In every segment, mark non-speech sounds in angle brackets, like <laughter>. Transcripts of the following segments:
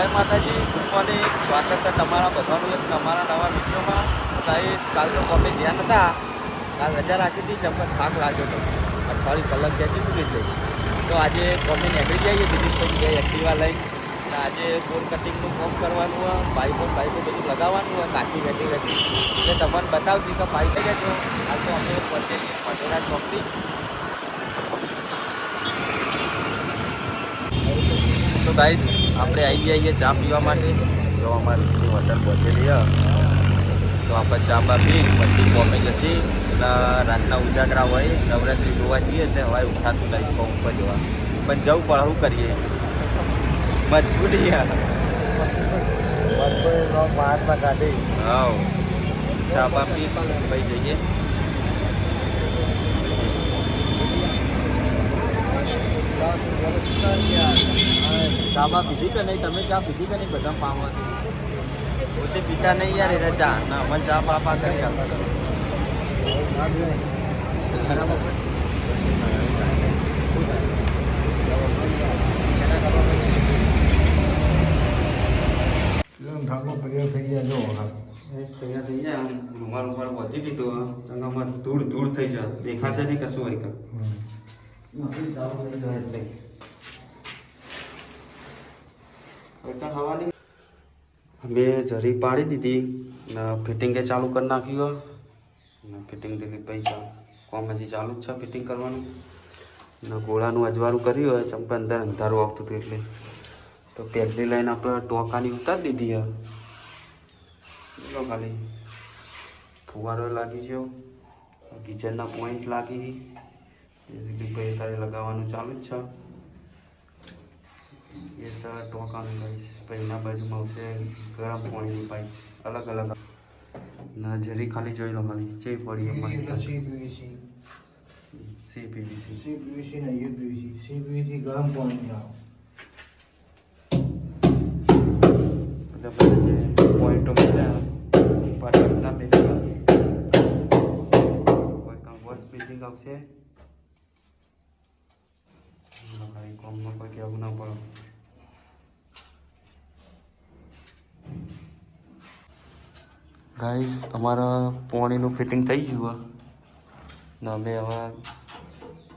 જય માતાજી ગુડ સ્વાગત છે તમારા બધાનું તમારા નવા વિડીયોમાં. ગાઈસ કાલ તો કોમે ધ્યાન હતા કાલ રજા રાખી હતી ચંપલ થાક લાગ્યો હતો. અઠવાડિયું કલાક જતી હતી એટલે તો આજે કોમે નીકળી જઈએ દિલીપભાઈ બે એક્ટિવા લઈ. અને આજે બોર કટિંગનું કામ કરવાનું હોય, પાઇપો પાઇપો બધું લગાવવાનું હોય, કાચી વેટી વેટી એટલે તમને બતાવશું કે પાઇપ છો હાલ તો અમે પહોંચેલી પટેલા ચોકડી તો ગાઈસ આપણે આવી જઈએ ચા પીવા માટે. જો અમારી હોટલ પહોંચેલી તો આપણે ચા બા પી, પછી કોમે જશી એટલે રાતના ઉજાગરા હોય, નવરાત્રી જોવા જઈએ એટલે હવે ઉઠાતું નહીં, તો ઉપર જવા. પણ જવું પણ શું કરીએ? મજબૂરી. મહાત્મા ગાંધી હાવ ચા બા પી ભાઈ જઈએ. ચા બા પીધી કે નહીં? તમે ચા પીધી કે નહીં બધા પામવા પોતે પીતા નહીં યાર એટલે ચા. ના મને ચા પાપા કરી ઠાકોર તૈયાર થઈ ગયા જો. તૈયાર થઈ જાય આમ રૂમાલ રૂમાલ વધી દીધો. ચંગામાં ધૂળ ધૂળ થઈ જાય. દેખાશે નહીં કશું હોય કાં બે જરી પાડી દીધી ને ફિટિંગે ચાલુ કરી નાખ્યું ફિટિંગ દીધી પૈસા કોમ હજી ચાલુ જ છે ફિટિંગ કરવાનું. ને ઘોડાનું અજવાળું કર્યું હોય ચંપા અંદર અંધારું આવતું હતું એટલે. તો પહેલી લાઈન આપણે ટોકાની ઉતારી દીધી હે ખાલી. ફુવારો લાગી ગયો. કિચનના પોઈન્ટ લાગી. દિલીપભાઈ તારે લગાવવાનું ચાલુ જ છે. એ સર ટોકાનું લઈશ પછી બાજુમાં આવશે ગરમ પાણીની પાઇપ અલગ અલગ. ના જરી ખાલી જોઈ લો ખાલી. જે પડી એ મસ્ત સીપીવીસી સી પીવીસી સીપીવીસી ને યુપીવીસી સીપીવીસી ગરમ પાણી આવે. એટલે બધા જે પોઈન્ટો બધા પાટણના મેળવા કોઈ કામ વોશ બેચિંગ આવશે. ભાઈ કોમમાં કોઈ કહેવું ના પડે. ગાઈસ અમારા પોણીનું ફિટિંગ થઈ ગયું ને અમે હવે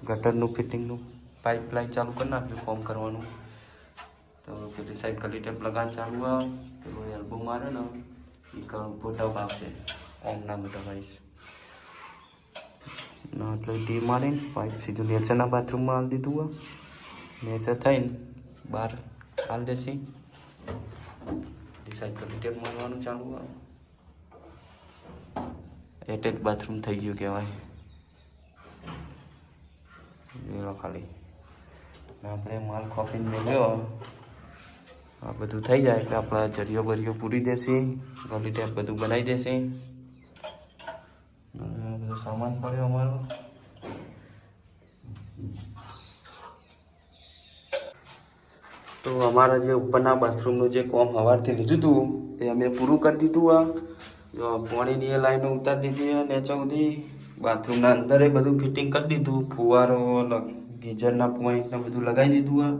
ગટરનું ફિટિંગનું પાઇપલાઇન ચાલુ કરી નાખ્યું ફોર્મ કરવાનું. તો પેલી સાઈડ કલી ટેપ લગાન ચાલુ આવે પેલો એલ્બો મારે ને એ ફોટા આવશે ઓમના મોટા ગાઈસ એટલે ટી મારીને પાઇપ સીધું નેચરના બાથરૂમમાં આવી દીધું હોય નેચર થઈને બહાર હાલ દેશી ડિસાઇડ કરી ટેપ મારવાનું ચાલુ એટેક બાથરૂમ થઈ ગયું કહેવાય. ખાલી. આપણે માલ ખોફીને મેળ્યો આ બધું થઈ જાય એટલે આપણા જરિયો બરિયો પૂરી દેશે. ગલી ટેપ બધું બનાવી દેશે. બધો સામાન પડ્યો અમારો. તો અમારા જે ઉપરના બાથરૂમનું જે કોમ સવારથી લીધું હતું, એ અમે પૂરું કરી દીધું આ. પાણીની એ લાઈનો ઉતારી દીધી અને સુધી બાથરૂમના અંદર બધું ફિટિંગ કરી દીધું, ફુવારો ગીઝરના પોઈન્ટને બધું લગાવી દીધું આ.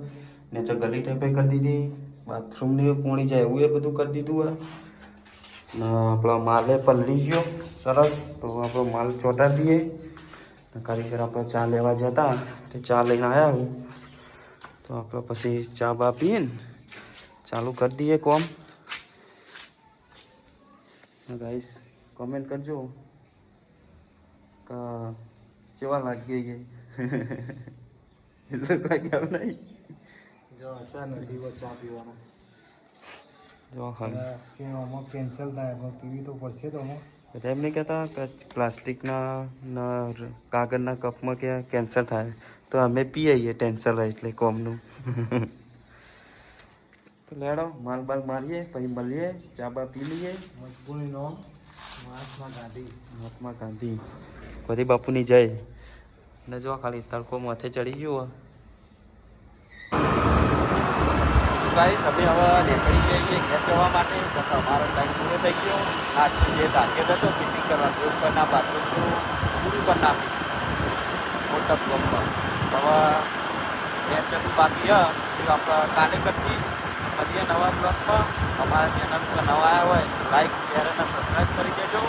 નેચે ગલી ટાઈપે કરી દીધી. બાથરૂમની પોણી જાય એવું એ બધું કરી દીધું આ. ને આપણો માલે પલળી ગયો. સરસ. તો આપણો માલ ચોંટા દઈએ. કારીગર આપણે ચા લેવા જતા, તે ચા લઈને આવ્યા હું. તો આપણે પછી ચા બા પીએ ને. ચાલુ કરી દઈએ કોમ. ગાઈસ કોમેન્ટ કરજો. કેવા લાગી ગઈ એટલે નહીં. જો અચાનક નથી ચા પીવાના. જો કે કેન્સલ થાય પીવી તો પડશે તો આમાં બધા એમ નહીં કહેતા કે પ્લાસ્ટિકના કાગળના કપમાં કે કેન્સર થાય તો અમે પી આવીએ ટેન્સર રહે એટલે કોમનું. <laughs> તો લેડો માલ બાલ મારીએ પછી મળીએ ચા બા પી લઈએ. મજબૂરીનો મહાત્મા ગાંધી. મહાત્મા ગાંધી. ગોરી બાપુની જય. ને જો ખાલી તડકો માથે ચડી ગયો. ગાઈસ અમે હવે નીકળી જઈએ ઘેર જવા માટે. છતાં અમારો ટાઈમ પૂરો થઈ ગયો. આજનો જે ટાર્ગેટ હતો ફિટિંગ કરવાનું ઉપરના તો પૂરું કરી નાખ્યું. મોટા બ્લોકમાં હવે મેચ બાકી છે. એ આપણે કાલે કરશી. મળીએ નવા બ્લોગમાં અમારા ચેનલ પર નવા આવ્યા હોય લાઈક શેર અને સબસ્ક્રાઈબ કરી દેજો.